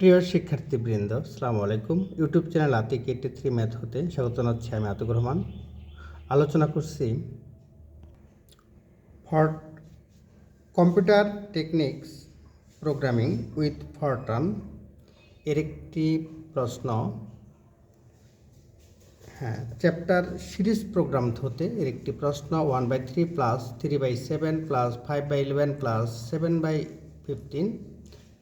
প্রিয় শিক্ষার্থীবৃন্দ সালাম আলাইকুম। YouTube channel Atik eighty three math হতে স্বাগত জানাচ্ছি আমি আতিক রহমান। আলোচনা করছি for computer techniques programming with Fortran এর একটি প্রশ্ন হ্যাঁ চ্যাপ্টার সিরিজ প্রোগ্রাম হতে এর একটি প্রশ্ন one by three plus three by seven plus five by eleven plus seven by fifteen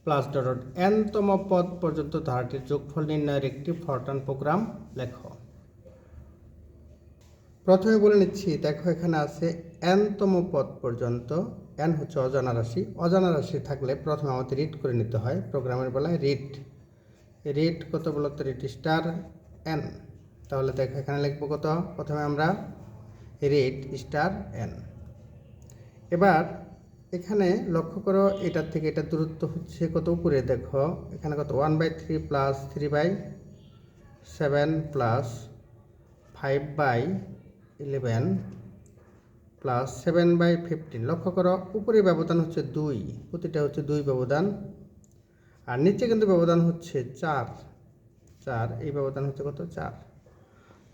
plus dot এনতম পদ পর্যন্ত ধারাটির যোগফল নির্ণয়ের একটি ফরটান প্রোগ্রাম লেখো। প্রথমে বলে নিচ্ছি, দেখো এখানে আছে এনতম পদ পর্যন্ত এন হচ্ছে অজানা রাশি। অজানা রাশি থাকলে প্রথমে আমাদের রিড করে নিতে হয়, প্রোগ্রামের বেলায় রিড রিড কত বলতো রিড স্টার এন তাহলে দেখো এখানে লিখব কত? প্রথমে আমরা রিড স্টার এন এবার এখানে লক্ষ্য করো, এটার থেকে এটা দূরত্ব হচ্ছে কত উপরে? দেখো, এখানে কত? One by three plus three by seven plus five by eleven plus seven by fifteen লক্ষ্য করো উপরে ব্যবধান হচ্ছে দুই, প্রতিটা হচ্ছে দুই ব্যবধান। আর নিচে কিন্তু ব্যবধান হচ্ছে চার চার, এই ব্যবধান হচ্ছে কত? চার।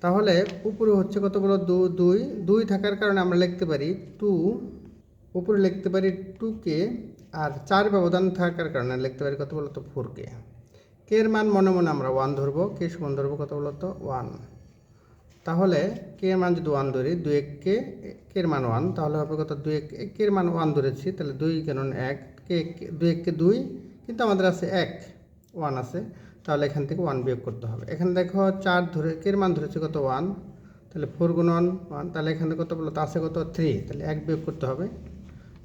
তাহলে উপরে হচ্ছে কত বলো? দু, দুই দুই থাকার কারণে আমরা লিখতে পারি টু উপরে লিখতে পারি টু কে আর চার ব্যবধান থাকার কারণে লিখতে পারি কত বলতো ফোর কে কে এর মান মনে মনে আমরা ওয়ান ধরবো কে সমান ধরবো কত বলতো ওয়ান তাহলে কে এর মান যদি ওয়ান ধরি দুই এক কে এর মান ওয়ান তাহলে হবে কত দুই এক কে এর মান ওয়ান ধরেছি, তাহলে দুই কেন এক কে কে- এক কে দুই, কিন্তু আমাদের আছে এক ওয়ান আছে। তাহলে এখান থেকে ওয়ান বিয়োগ করতে হবে। এখানে দেখো চার ধরে কে এর মান ধরেছে কত ওয়ান তাহলে ফোর গুণন ওয়ান ওয়ান তাহলে এখানে কত বলো আছে কত থ্রি তাহলে এক বিয়োগ করতে হবে।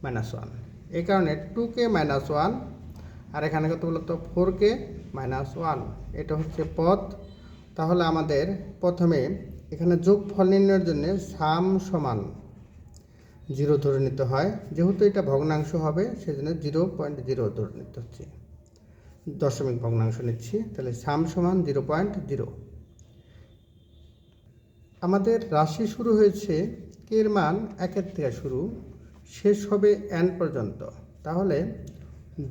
মাইনাস ওয়ান এই কারণে টু কে মাইনাস ওয়ান আর এখানে কত বলতো ফোর কে মাইনাস ওয়ান এটা হচ্ছে পথ। তাহলে আমাদের প্রথমে এখানে যোগফল নির্ণয়ের জন্য সাম সমান জিরো ধরে নিতে হয়। যেহেতু এটা ভগ্নাংশ হবে, সেজন্য জিরো পয়েন্ট জিরো ধরে নিতে হচ্ছে। দশমিক ভগ্নাংশ নিচ্ছি, তাহলে সাম সমান জিরো পয়েন্ট জিরো আমাদের রাশি শুরু হয়েছে কের মান একের থেকে শুরু। শেষ হবে এন পর্যন্ত। তাহলে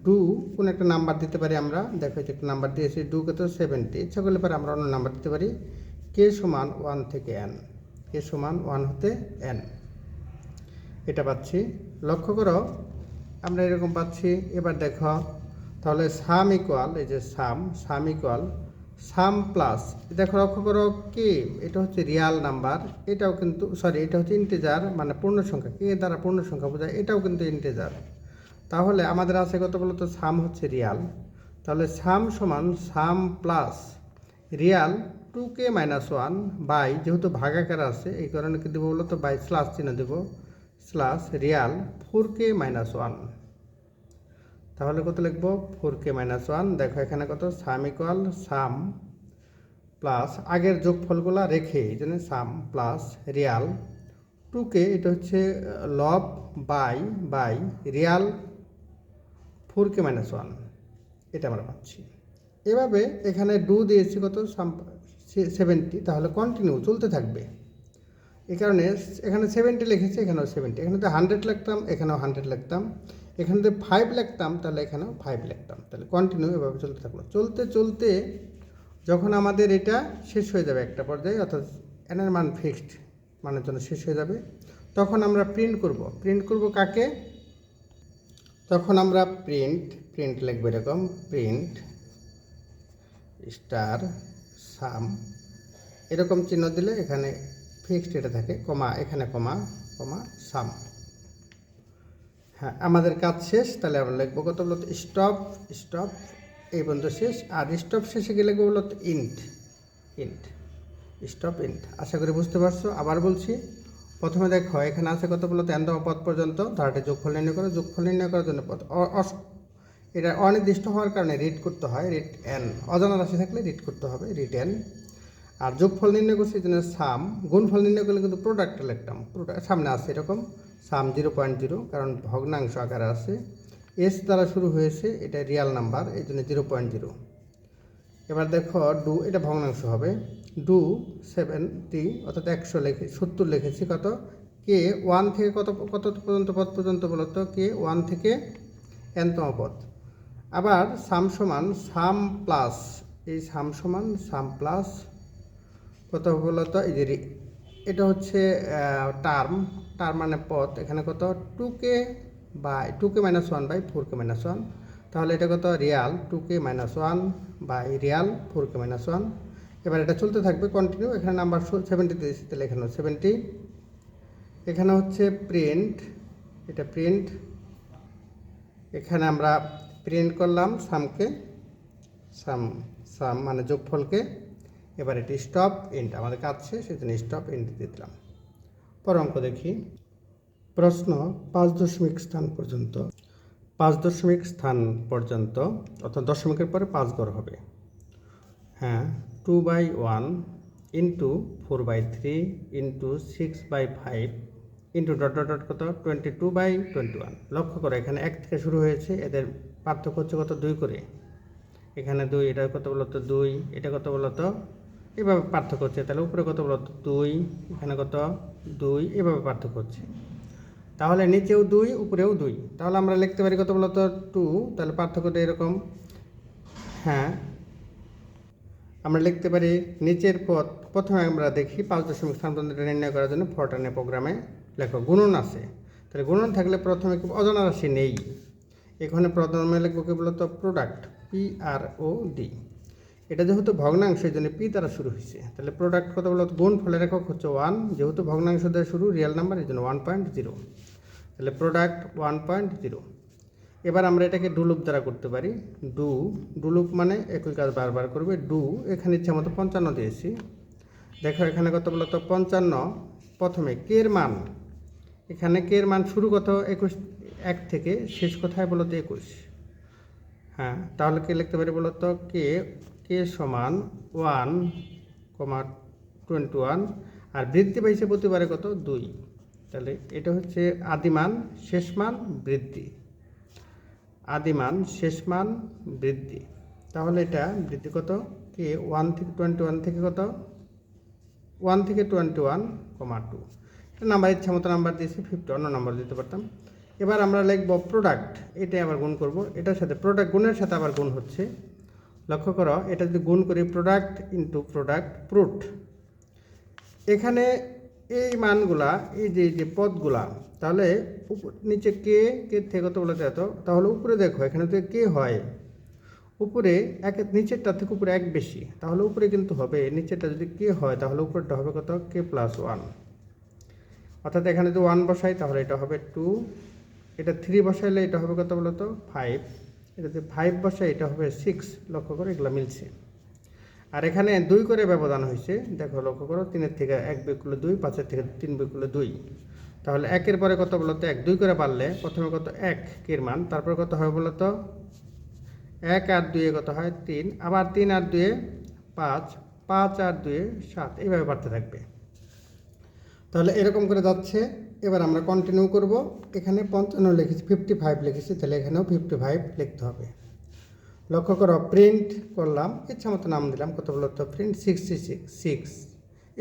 ডু কোন একটা নাম্বার দিতে পারি আমরা? দেখো যে একটা নাম্বার দিয়েছি ডু কত? সেভেন্টি ইচ্ছা করলে পারে আমরা অন্য নাম্বার দিতে পারি। কে সমান ওয়ান থেকে এন কে সমান ওয়ান হতে এন এটা পাচ্ছি। লক্ষ্য করো, আমরা এরকম পাচ্ছি। এবার দেখো, তাহলে সাম ইকুয়াল এই যে সাম সাম ইকুয়াল সাম প্লাস। দেখো লক্ষ্য করো কে? এটা হচ্ছে রিয়াল নাম্বার। এটাও কিন্তু সরি এটা হচ্ছে ইন্টেজার মানে পূর্ণ সংখ্যা কে দ্বারা পূর্ণ সংখ্যা বোঝায়, এটাও কিন্তু ইন্টেজার তাহলে আমাদের আছে কত বলতো? সাম হচ্ছে রিয়াল। তাহলে সাম সমান sum plus real two K minus one by, যেহেতু ভাগাকার আছে, এই কারণে কি দেবো বলতো? বাই স্লাস চিহ্ন দেবো। Slash real four K minus one. তাহলে কত লিখব? ফোর কে মাইনাস ওয়ান দেখো এখানে কত? সাম ইকুয়াল সাম প্লাস আগের যোগফলগুলো রেখে, এই জন্য sum plus real two K এটা হচ্ছে লব by by real four K minus one এটা আমরা পাচ্ছি। এভাবে এখানে ডু দিয়েছি কত? সাম সেভেন্টি তাহলে কন্টিনিউ চলতে থাকবে। এই কারণে এখানে সেভেন্টি লিখেছি, এখানেও সেভেন্টি এখানে তো হান্ড্রেড লিখতাম, এখানেও হান্ড্রেড লিখতাম। এখানে যদি ফাইভ লিখতাম, তাহলে এখানেও ফাইভ লিখতাম। তাহলে কন্টিনিউ এভাবে চলতে থাকল। চলতে চলতে যখন আমাদের এটা শেষ হয়ে যাবে একটা পর্যায়ে, অর্থাৎ এনের মান ফিক্সড মানের জন্য শেষ হয়ে যাবে, তখন আমরা প্রিন্ট করব। প্রিন্ট করব কাকে? তখন আমরা প্রিন্ট প্রিন্ট লিখব এরকম প্রিন্ট স্টার সাম এরকম চিহ্ন দিলে এখানে ফিক্সড এটা থাকে, কমা, এখানে কমা কমা সাম হ্যাঁ আমাদের কাজ শেষ, তাহলে আমরা লিখব কত বলতো স্টপ স্টপ, এই পর্যন্ত শেষ। আর স্টপ শেষে গেলে লিখব বলতো ইন্ট ইন্ট স্টপ ইন্ট আশা করি বুঝতে পারছ, আবার বলছি, প্রথমে দেখো, এখানে আছে কত বলতো এনতম পদ পর্যন্ত, ধারাটি যোগফল নির্ণয় করো, যোগফল নির্ণয় করার জন্য অস- এটা অনির্দিষ্ট হওয়ার কারণে রিড করতে হয় রিড এন অজানা রাশি থাকলে রিড করতে হবে রিড এন আর যোগফল নির্ণয় করছি, এই জন্য সাম গুণফল নির্ণয় করলে কিন্তু প্রোডাক্টটা লিখতাম প্রোডাক্ট সামনে আছে এরকম। সাম জিরো পয়েন্ট জিরো, কারণ ভগ্নাংশ আকারে আছে। এস দ্বারা শুরু হয়েছে, এটা রিয়াল নাম্বার এই জন্য জিরো পয়েন্ট জিরো। এবার দেখো ডু এটা ভগ্নাংশ হবে। ডু সেভেন্টি অর্থাৎ একশো লেখে, সত্তর লিখেছি, কত? কে ওয়ান থেকে কত কত পর্যন্ত পদ পর্যন্ত বলতো? কে ওয়ান থেকে এনতম পদ। আবার সাম সমান সাম প্লাস এই সাম সমান সাম প্লাস কত বলতো? এই যে এটা হচ্ছে টার্ম টার্ম মানে পথ। এখানে কত? Two K by two K minus one by four K minus one তাহলে এটা কত? Real two K minus one by real four K minus one এবার এটা চলতে থাকবে কন্টিনিউ এখানে নাম্বার সেভেন্টি দিয়েছি, তাহলে এখানে সেভেন্টি এখানে হচ্ছে প্রিন্ট এটা প্রিন্ট এখানে আমরা প্রিন্ট করলাম সামকে সাম সাম মানে যোগফলকে এবার এটি স্টপ এন্ড আমাদের কাজ শেষ সেজন্য স্টপ এন্ড দিয়ে দিলাম। পর অঙ্ক দেখি। প্রশ্ন পাঁচ দশমিক স্থান পর্যন্ত, পাঁচ দশমিক স্থান পর্যন্ত, অর্থাৎ দশমিকের পরে পাঁচ গড় হবে। হ্যাঁ two by one into four by three into six by five into dot dot dot কত? Twenty two by twenty one. লক্ষ্য করো, এখানে এক থেকে শুরু হয়েছে, এদের পার্থক্য হচ্ছে কত? দুই করে। এখানে দুই, এটা কত বলতো? দুই, এটা কত বলতো? এভাবে পার্থক্য হচ্ছে। তাহলে উপরে কত বলো? দুই। এখানে কত? দুই। এভাবে পার্থক্য হচ্ছে। তাহলে নিচেও দুই, উপরেও দুই। তাহলে আমরা লিখতে পারি কত বলতো? টু তাহলে পার্থক্যটা এরকম। হ্যাঁ। আমরা লিখতে পারি নিচের পথ প্রথমে আমরা দেখি পাঁচ দশমিক স্থান নির্ণয় করার জন্য ফরটানে প্রোগ্রামে লেখো গুণন আছে। তাহলে গুণন থাকলে প্রথমে অজানা রাশি নেই। এখানে প্রথমে লিখব কি বলতো? Product P R O D এটা যেহেতু ভগ্নাংশ, এই জন্য পি দ্বারা শুরু হয়েছে। তাহলে প্রোডাক্ট কত বলতো? গুণ ফলের একক হচ্ছে ওয়ান যেহেতু ভগ্নাংশ দিয়ে শুরু রিয়েল নাম্বার এই জন্য ওয়ান পয়েন্ট জিরো তাহলে প্রোডাক্ট ওয়ান পয়েন্ট জিরো এবার আমরা এটাকে ডুলুপ দ্বারা করতে পারি। ডু ডুলুপ মানে একই কাজ বারবার করবে। ডু এখানে ইচ্ছা মতো পঞ্চান্ন দিয়েছি। দেখো এখানে কত বলতো? পঞ্চান্ন। প্রথমে কের মান। এখানে কের মান শুরু কত? একুশ, এক থেকে শেষ কোথায় বলতো? একুশ। হ্যাঁ তাহলে কে লিখতে পারি বলতো? কে কে সমান ওয়ান কমা টোয়েন্টি ওয়ান আর বৃদ্ধি পাইছে প্রতিবারে কত? দুই। তাহলে এটা হচ্ছে আদিমান শেষ মান, বৃদ্ধি। আদিমান শেষ মান, বৃদ্ধি। তাহলে এটা বৃদ্ধি কত? কে? ওয়ান থেকে টোয়েন্টি ওয়ান থেকে কত? ওয়ান থেকে টোয়েন্টি ওয়ান কমা টু। এটা নাম্বার ইচ্ছা মতো নাম্বার দিয়েছি ফিফটি অন্য নাম্বার দিতে পারতাম। এবার আমরা লিখব প্রোডাক্ট এটাই আবার গুণ করব। এটার সাথে প্রোডাক্ট গুণের সাথে আবার গুণ হচ্ছে লক্ষ্য করো, এটা যদি গুণ করি প্রোডাক্ট ইন্টু প্রোডাক্ট প্রুট এখানে এই মানগুলা, এই যে যে পদগুলা, তাহলে নিচে কে কে থেকে কত বলে এত? তাহলে উপরে দেখো, এখানে তো কে হয়। উপরে এক, নিচেরটা থেকে উপরে এক বেশি, তাহলে উপরে কিন্তু হবে। নিচেরটা যদি কে হয়, তাহলে উপরেরটা হবে কত? কে প্লাস ওয়ান অর্থাৎ এখানে যদি ওয়ান বসাই, তাহলে এটা হবে টু এটা থ্রি বসাইলে এটা হবে কত বলতো? ফাইভ এটা যদি ফাইভ বসাই এটা হবে সিক্স লক্ষ্য করে এগুলো মিলছে। আর এখানে দুই করে ব্যবধান হয়েছে। দেখো, লক্ষ্য করো, তিনের থেকে এক বিয়োগ করলে দুই, পাঁচের থেকে তিন বিয়োগ করলে দুই। তাহলে একের পরে কত বলতো এক, দুই করে বাড়লে প্রথমে কত? এক কের মান? তারপরে কত হবে বলতো এক আর দুয়ে কত হয়? তিন। আবার তিন আর দুয়ে পাঁচ পাঁচ আর দুয়ে সাত। এইভাবে বাড়তে থাকবে। তাহলে এরকম করে যাচ্ছে। এবার আমরা কন্টিনিউ করব। এখানে পঞ্চান্ন লিখেছি ফিফটি ফাইভ লিখেছি, তাহলে এখানেও ফিফটি ফাইভ লিখতে হবে। লক্ষ্য করো প্রিন্ট করলাম, ইচ্ছা মতো নাম দিলাম কত বলতো print sixty six six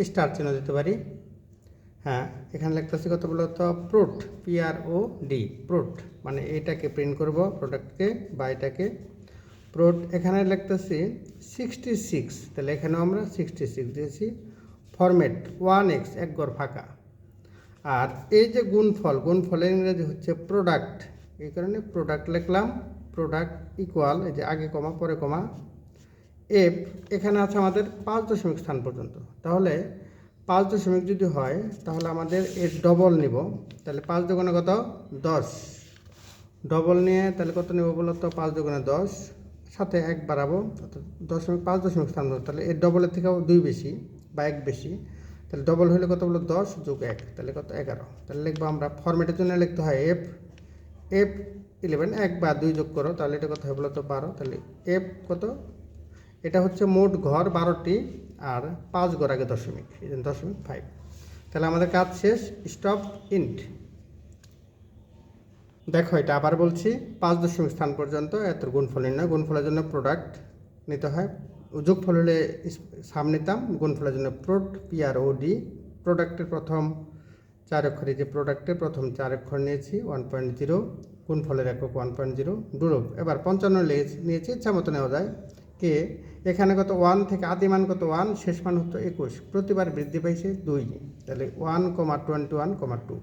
star চিহ্ন দিতে পারি। হ্যাঁ এখানে লিখতেছি কত বলতো প্রুট পি আর ও ডি প্রুট মানে এইটাকে প্রিন্ট করব প্রোডাক্টকে বা এটাকে। প্রোট এখানে লিখতেছি সিক্সটি সিক্স তাহলে এখানেও আমরা সিক্সটি সিক্স দিয়েছি। ফরম্যাট ওয়ান এক্স এক গড় ফাঁকা। আর এই যে গুণফল গুণফলের ইংরেজি হচ্ছে প্রোডাক্ট এই কারণে প্রোডাক্ট লিখলাম প্রোডাক্ট ইকুয়াল এই যে আগে কমা, পরে কমা। এফ এখানে আছে আমাদের পাঁচ দশমিক স্থান পর্যন্ত। তাহলে পাঁচ দশমিক যদি হয়, তাহলে আমাদের এর ডবল নিব। তাহলে পাঁচ দুগুণে কত? দশ। ডবল নিয়ে তাহলে কত নেব বলো তো? পাঁচ দুগুণে দশ। সাথে এক বাড়াবো দশমিক, পাঁচ দশমিক স্থান। তাহলে এর ডবলের থেকেও দুই বেশি বা এক বেশি। তাহলে ডবল হলে কত বলো দশ যোগ এক, তাহলে কত? এগারো। তাহলে লিখব আমরা ফরম্যাটের জন্য লিখতে হয় এফ এফ ইলেভেন এক বা দুই যোগ করো, তাহলে এটা কত হয় বলো তো বারো। তাহলে এফ কত? এটা হচ্ছে মোট ঘর বারোটি আর পাঁচ ঘর আগে দশমিক, এই জন্য দশমিক ফাইভ তাহলে আমাদের কাজ শেষ স্টপ ইন্ট দেখো এটা আবার বলছি, পাঁচ দশমিক স্থান পর্যন্ত এত গুণফল নির্ণয়, গুণফলের জন্য প্রোডাক্ট নিতে হয়। যোগফল হলে ইস- সাম নিতাম, গুণফলের জন্য প্রোট পি আর ও ডি প্রোডাক্টের প্রথম চার অক্ষরে যে প্রোডাক্টের প্রথম চার অক্ষর নিয়েছি ওয়ান পয়েন্ট জিরো গুণফলের একক ওয়ান পয়েন্ট জিরো ডুরুপ এবার পঞ্চান্ন নিয়েছি, ইচ্ছা মতো নেওয়া যায়। কে? এখানে কত ওয়ান থেকে আদি মান কত ওয়ান শেষ মান হতো একুশ। প্রতিবার বৃদ্ধি পাইছে দুই। তাহলে one comma twenty one comma two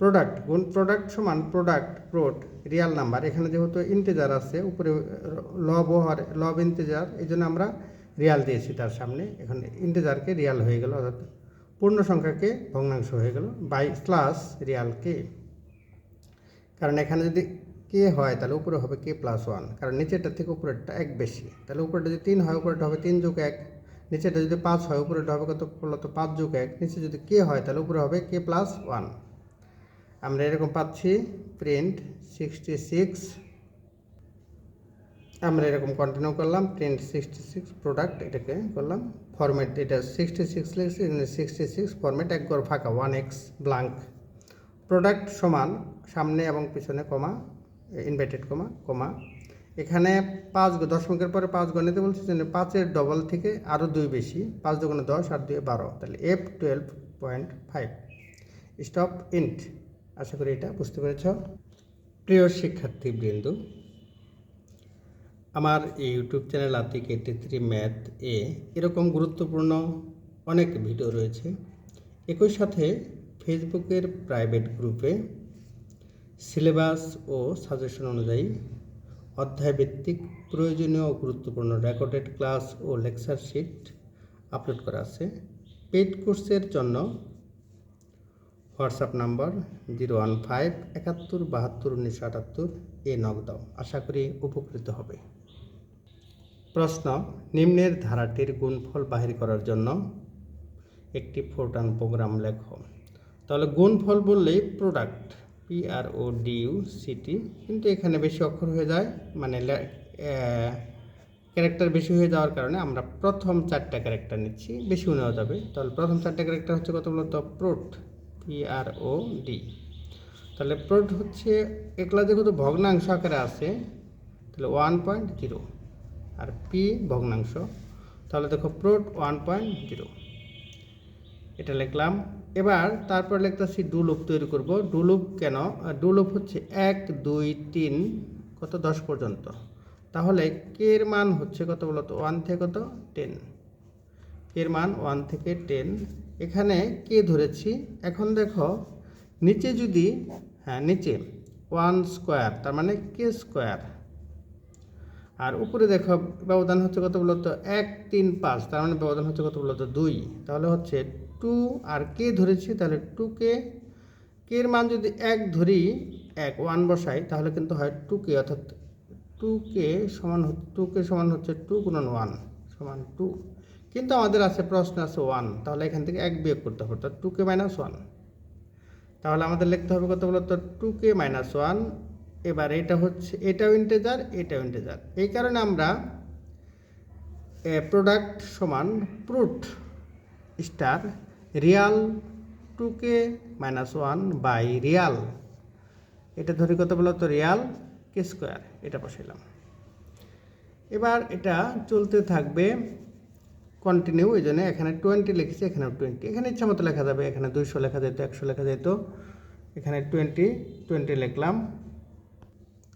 product গুণ প্রোডাক্ট সমান প্রোডাক্ট প্রোড রিয়াল নাম্বার এখানে যেহেতু ইন্টেজার আছে, উপরে লব হর লব ইন্টেজার এই জন্য আমরা রিয়াল দিয়েছি তার সামনে। এখন ইন্টেজারকে রিয়াল হয়ে গেল, অর্থাৎ পূর্ণ সংখ্যাকে ভগ্নাংশ হয়ে গেল বাই প্লাস রিয়াল কে কারণ এখানে যদি কে হয়, তাহলে উপরে হবে কে প্লাস ওয়ান কারণ নিচেরটা থেকে উপরেরটা এক বেশি। তাহলে উপরেটা যদি তিন হয় উপরেটা হবে তিন যোগ এক। নিচেরটা যদি পাঁচ হয় উপরেটা হবে কত? মূলত পাঁচ যোগ এক। নিচে যদি কে হয়, তাহলে উপরে হবে কে প্লাস ওয়ান আমরা এরকম পাচ্ছি প্রিন্ট সিক্সটি সিক্স আমরা এরকম কন্টিনিউ করলাম প্রিন্ট সিক্সটি সিক্স প্রোডাক্ট এটাকে করলাম। ফরম্যাট এটা সিক্সটি সিক্স লিখছি সিক্সটি সিক্স ফরম্যাট একবার ফাঁকা ওয়ান এক্স ব্লাঙ্ক প্রোডাক্ট সমান, সামনে এবং পিছনে কমা ইনভার্টেড কমা কমা। এখানে পাঁচ দশমিকের পরে পাঁচ গণিতে বলছে যে পাঁচের ডবল থেকে আরও দুই বেশি, পাঁচ দুগুণে দশ আর দুই বারো। তাহলে F twelve point five stop int আশা করি এটা বুঝতে পেরেছ। প্রিয় শিক্ষার্থী বৃন্দু আমার এই YouTube channel Atik eighty three math এ এরকম গুরুত্বপূর্ণ অনেক ভিডিও রয়েছে। একই সাথে ফেসবুকের প্রাইভেট গ্রুপে সিলেবাস ও সাজেশন অনুযায়ী অধ্যায়ভিত্তিক প্রয়োজনীয় ও গুরুত্বপূর্ণ রেকর্ডেড ক্লাস ও লেকচার শিট আপলোড করা আছে। পেড কোর্সের জন্য WhatsApp number zero one five একাত্তর বাহাত্তর উনিশশো আটাত্তর এ নক আশা করি উপকৃত হবে। প্রশ্ন, নিম্নের ধারাটির গুণফল বাহির করার জন্য একটি ফোরটান প্রোগ্রাম লেখো। তাহলে গুণফল বললেই product P R O D U C T কিন্তু এখানে বেশি অক্ষর হয়ে যায় মানে ক্যারেক্টার বেশি হয়ে যাওয়ার কারণে আমরা প্রথম চারটা ক্যারেক্টার নিচ্ছি, বেশিও নেওয়া যাবে। তাহলে প্রথম চারটা ক্যারেক্টার হচ্ছে কত বলতো? প্রোট ও ডি তাহলে প্রোট হচ্ছে একলা যেহেতু ভগ্নাংশ আকারে আছে, তাহলে ওয়ান পয়েন্ট জিরো আর পি ভগ্নাংশ, তাহলে দেখো প্রোট ওয়ান পয়েন্ট জিরো এটা লিখলাম। এবার তারপর লিখতেছি ডুলুপ তৈরি করব। ডুলুপ কেন? ডুলুপ হচ্ছে এক, দুই, তিন, কত? দশ পর্যন্ত। তাহলে কের মান হচ্ছে কত বলতো? ওয়ান থেকে কত? টেন এর মান ওয়ান থেকে টেন এখানে কে ধরেছি? এখন দেখো, নিচে যদি হ্যাঁ নিচে ওয়ান স্কোয়ার তার মানে কে স্কোয়ার আর উপরে দেখো, ব্যবধান হচ্ছে কত বলতো? এক, তিন, পাঁচ, তার মানে ব্যবধান হচ্ছে কত বলতো? দুই। তাহলে হচ্ছে টু আর কে ধরেছি? তাহলে টু কে কের মান যদি এক ধরি, এক ওয়ান বসাই, তাহলে কিন্তু হয় টু কে, অর্থাৎ টু কে সমান টু কে সমান হচ্ছে টু গুণন ওয়ান সমান টু কিন্তু আমাদের আছে প্রশ্ন আছে ওয়ান তাহলে এখান থেকে এক বিয়োগ করতে হবে, অর্থাৎ টু কে মাইনাস ওয়ান তাহলে আমাদের লিখতে হবে কত বলতো টু কে মাইনাস ওয়ান এবার এটা হচ্ছে, এটাও ইন্টেজার এটাও ইন্টেজার এই কারণে আমরা প্রোডাক্ট সমান প্রুট star real two K minus one by real এটা ধরি কত বলতো রিয়াল কে স্কোয়ার এটা বসাইলাম। এবার এটা চলতে থাকবে কন্টিনিউ এই জন্য এখানে টোয়েন্টি লিখেছি এখানে টোয়েন্টি এখানে ইচ্ছা মতো লেখা যাবে, এখানে দুইশো লেখা যেত, একশো লেখা যেত। এখানে টোয়েন্টি টোয়েন্টি লিখলাম।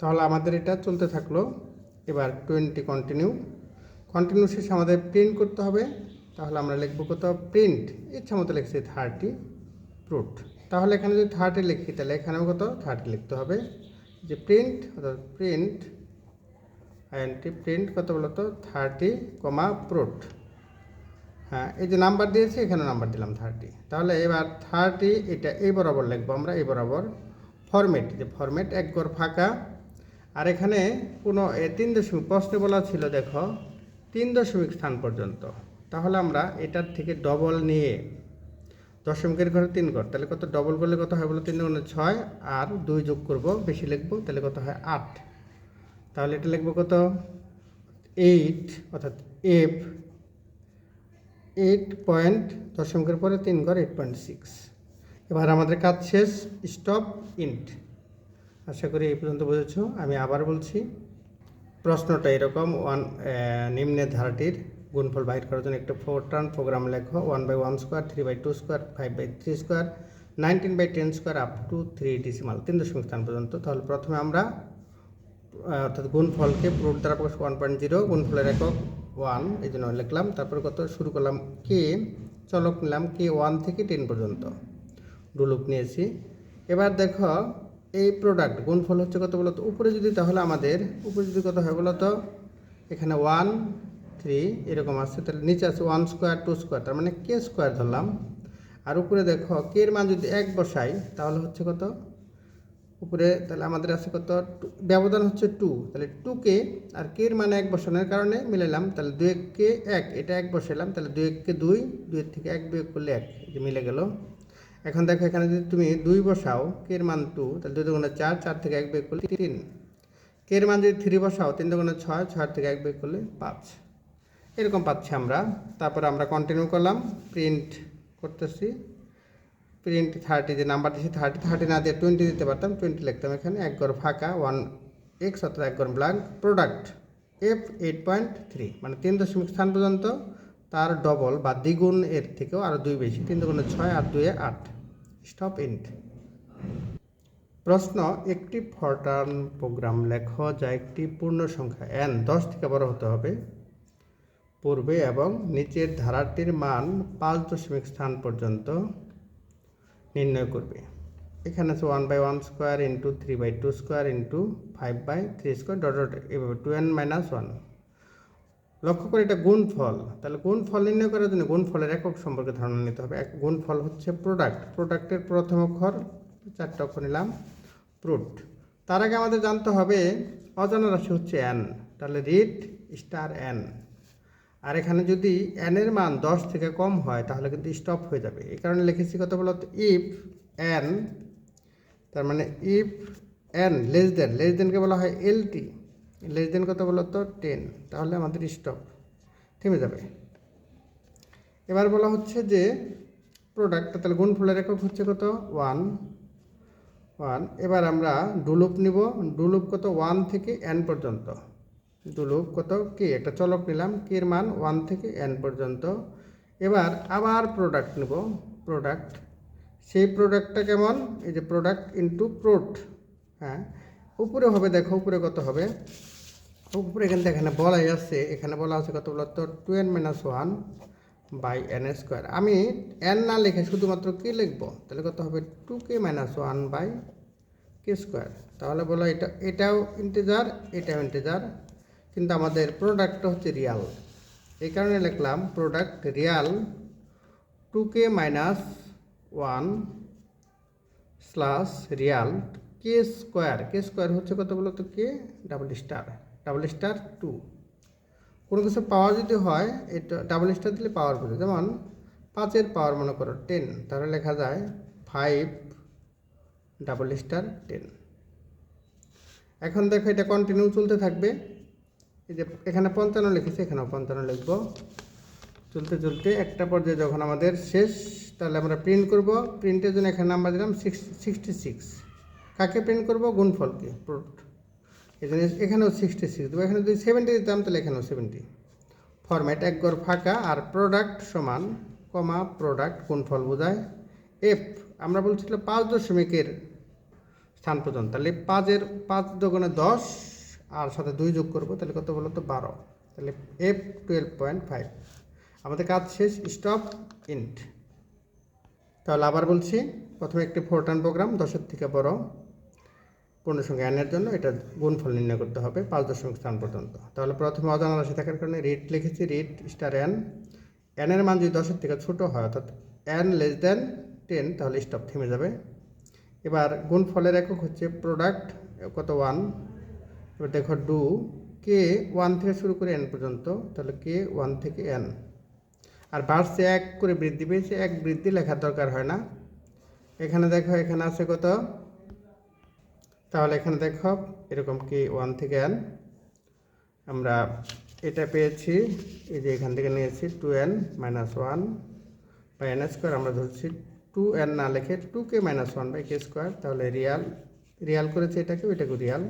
তাহলে আমাদের এটা চলতে থাকল। এবার টোয়েন্টি কন্টিনিউ কন্টিনিউ শেষে আমাদের প্রিন্ট করতে হবে। তাহলে আমরা লিখব কত প্রিন্ট ইচ্ছা মতো লিখছি থার্টি প্রুট তাহলে এখানে যদি থার্টি লিখি, তাহলে এখানেও কত? থার্টি লিখতে হবে। যে প্রিন্ট অর্থাৎ প্রিন্ট আইএনটি প্রিন্ট কত বলতো? থার্টি কমা প্রুট এই যে নাম্বার দিয়েছি, এখানে নাম্বার দিলাম থার্টি তাহলে এবার থার্টি এটা এই বরাবর লিখব আমরা, এই বরাবর। ফরম্যাট যে ফরম্যাট এক ঘর ফাঁকা। আর এখানে কোনো তিন দশমিক, প্রশ্নে বলা ছিল, দেখো, তিন দশমিক স্থান পর্যন্ত। তাহলে আমরা এটার থেকে ডবল নিয়ে, দশমিকের ঘরে তিন ঘর তাহলে কত ডবল করলে কত হয় বলো, তিন গুণে ছয়, আর দুই যোগ করব, বেশি লিখব, তাহলে কত হয় আট। তাহলে এটা লিখব কত? এইট অর্থাৎ এফ এইট পয়েন্ট দশমিকের পরে তিন ঘর এইট পয়েন্ট সিক্স। এবার আমাদের কাজ শেষ, স্টপ, ইন্ট। আশা করি এই পর্যন্ত বুঝেছ, আমি আবার বলছি, প্রশ্নটা এরকম, ওয়ান নিম্নের ধারাটির গুণফল বাহির করার জন্য একটা ফোর টার্ন প্রোগ্রাম লেখো, one by one square, three by two square, five by three square, nineteen by ten square, up to three decimal তিন দশমিক স্থান পর্যন্ত। তাহলে প্রথমে আমরা অর্থাৎ গুণফলকে প্রুট দ্বারা প্রকাশ ওয়ান পয়েন্ট জিরো গুণফলের একক ওয়ান এই জন্য লিখলাম, তারপরে কত শুরু করলাম কে চলক নিলাম কে ওয়ান থেকে টেন পর্যন্ত। ডুলুপ নিয়েছি। এবার দেখো, এই প্রোডাক্ট গুণফল হচ্ছে কত বলতো? উপরে যদি তাহলে আমাদের, উপরে যদি কত হয় বলতো? এখানে ওয়ান থ্রি এরকম আসছে তাহলে নিচে আছে ওয়ান স্কোয়ার টু স্কোয়ার তার মানে কে স্কোয়ার ধরলাম। আর উপরে দেখো কে এর মান যদি এক বসাই, তাহলে হচ্ছে কত? উপরে তাহলে আমাদের আছে কত? ব্যবধান হচ্ছে টু তাহলে টু কে আর কে এর মানে এক বসানোর কারণে মিলালাম তাহলে দুই কে এক, এটা এক বসালাম তাহলে দুই কে দুই দুইয়ের থেকে এক বিয়োগ করলে এক যে মিলে গেল। এখন দেখো এখানে যদি তুমি দুই বসাও, কে এর মান টু তাহলে দুই দুগুণে চার চার থেকে এক বিয়োগ করলে তিন। কে এর মান যদি থ্রি বসাও, তিন দুগুণে ছয় ছয় থেকে এক বিয়োগ করলে পাঁচ। এরকম পাচ্ছি আমরা। তারপর আমরা কন্টিনিউ করলাম প্রিন্ট করতেছি। প্রিন্ট থার্টি যে নাম্বার দিয়েছি থার্টি থার্টি না দিয়ে টোয়েন্টি দিতে পারতাম টোয়েন্টি লিখতাম এখানে, এক ঘর ফাঁকা ওয়ান এক্স অর্থাৎ এক ঘর blank product F eight point three মানে তিন দশমিক স্থান পর্যন্ত, তার ডবল বা দ্বিগুণ এর থেকেও আরও দুই বেশি, তিন দুগুণে ছয় আর দুয়ে আট। স্টপ ইন্ট প্রশ্ন, একটি ফরটার্ন প্রোগ্রাম লেখ যা একটি পূর্ণ সংখ্যা এন দশ থেকে বড় হতে হবে। পূর্বে এবং নিচের ধারাটির মান পাঁচ দশমিক স্থান পর্যন্ত নির্ণয় করবে। এখানে আছে one by one square into three by two square into five by three square dot dot এভাবে টু এন মাইনাস ওয়ান লক্ষ্য করে এটা গুণফল। তাহলে গুণফল নির্ণয় করার জন্য গুণফলের একক সম্পর্কে ধারণা নিতে হবে। এক গুণফল হচ্ছে প্রোডাক্ট প্রোডাক্টের প্রথম অক্ষর, চারটে অক্ষর নিলাম প্রুট তার আগে আমাদের জানতে হবে অজানা রাশি হচ্ছে এন তাহলে রিট স্টার এন আর এখানে যদি এন এর মান দশ থেকে কম হয়, তাহলে কিন্তু স্টপ হয়ে যাবে। এই কারণে লিখেছি কত বলতো ইফ এন তার মানে if N less than less দেনকে বলা হয়? এল টি লেস দেন কত বলতো টেন তাহলে আমাদের স্টপ থেমে যাবে। এবার বলা হচ্ছে যে প্রোডাক্ট তাহলে গুণফলের একক হচ্ছে কত? ওয়ান ওয়ান এবার আমরা ডুলুপ নিব। ডুলুপ কত? ওয়ান থেকে এন পর্যন্ত। ডুলুপ কত কে? একটা চলক নিলাম, কে এর মান? ওয়ান থেকে এন পর্যন্ত। এবার আবার প্রোডাক্ট নেব। প্রোডাক্ট সেই প্রোডাক্টটা কেমন? এই যে প্রোডাক্ট ইনটু প্রোট হ্যাঁ উপরে হবে দেখো, উপরে কত হবে? উপরে এখানে এখানে বলাই আছে, এখানে বলা আছে কত বলতো? Two N minus one by N square আমি এন না লিখে শুধুমাত্র কে লিখব? তাহলে কত হবে? Two K minus one by K square তাহলে বলো এটা, এটাও ইন্টেজার এটাও ইন্টেজার কিন্তু আমাদের প্রোডাক্টটা হচ্ছে রিয়াল এই কারণে লিখলাম product real two K minus one slash real K square K square হচ্ছে কত বলো তো K double star double star two কোনো কিছু পাওয়ার যদি হয়, এটা ডাবল স্টার দিলে পাওয়ার বোঝে যেমন পাঁচের পাওয়ার মনে করো টেন তাহলে লেখা যায় ফাইভ ডাবল স্টার টেন এখন দেখো এটা কন্টিনিউ চলতে থাকবে। এই যে এখানে পঞ্চান্ন লিখেছি, এখানেও পঞ্চান্ন লিখব। চলতে চলতে একটা পর্যায়ে যখন আমাদের শেষ, তাহলে আমরা প্রিন্ট করব। প্রিন্টের জন্য এখানে নাম্বার দিলাম সিক্স সিক্সটি সিক্স কাকে প্রিন্ট করব? গুণফলকে প্রোডাক্ট এই জন্য এখানেও সিক্সটি সিক্স দেবো। এখানে যদি সেভেন্টি দিতাম, তাহলে এখানেও সেভেন্টি ফরম্যাট এক গড় ফাঁকা আর প্রোডাক্ট সমান কমা প্রোডাক্ট গুণফল বোঝায়। এফ আমরা বলছিলাম পাঁচ দশমিকের স্থান পর্যন্ত তাহলে পাঁচের পাঁচ দোকানে দশ আর সাথে দুই যোগ করব, তাহলে কত বলো তো বারো। তাহলে এফ টুয়েলভ পয়েন্ট ফাইভ আমাদের কাজ শেষ স্টপ ইন্ট তাহলে আবার বলছি, প্রথমে একটি ফোরটান প্রোগ্রাম দশের থেকে বড়। পূর্ণসংখ্যা এনের জন্য এটা গুণফল নির্ণয় করতে হবে, পাঁচ দশমিক স্থান পর্যন্ত। তাহলে প্রথমে অজানা রাশি থাকার কারণে রিট লিখেছি রিট স্টার এন এনের মান যদি দশের থেকে ছোটো হয়, অর্থাৎ এন লেস দেন টেন তাহলে স্টপ থেমে যাবে। এবার গুণফলের একক হচ্ছে প্রোডাক্ট কত? ওয়ান এবার দেখো ডু কে ওয়ান থেকে শুরু করে এন পর্যন্ত, তাহলে কে ওয়ান থেকে এন আর বাড়ছে এক করে বৃদ্ধি পেয়েছে, এক বৃদ্ধি লেখার দরকার হয় না। এখানে দেখো, এখানে আছে কত? তাহলে এখানে দেখো, এরকম কি ওয়ান থেকে এন আমরা এটা পেয়েছি, এই যে এখান থেকে নিয়েছি টু এন মাইনাস ওয়ান বা এন স্কোয়ার আমরা ধরছি টু এন না লেখে two K minus one by K square তাহলে রিয়াল রিয়াল করেছে এটাকে, ওইটাকে রিয়াল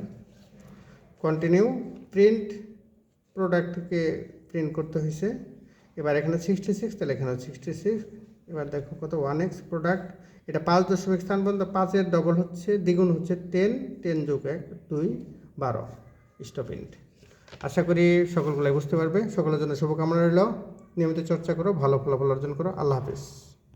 কন্টিনিউ প্রিন্ট প্রোডাক্টকে প্রিন্ট করতে হয়েছে এবার এখানে সিক্সটি সিক্স তাহলে এখানে সিক্সটি সিক্স এবার দেখো কত ওয়ান এক্স প্রোডাক্ট এটা পাঁচ দশমিক স্থান পর্যন্ত, পাঁচের ডবল হচ্ছে, দ্বিগুণ হচ্ছে টেন টেন যোগ এক, দুই, বারো স্টপ ইন্ট আশা করি সকলগুলাই বুঝতে পারবে। সকলের জন্য শুভকামনা রইল। নিয়মিত চর্চা করো, ভালো ফলাফল অর্জন করো। আল্লাহ হাফিজ।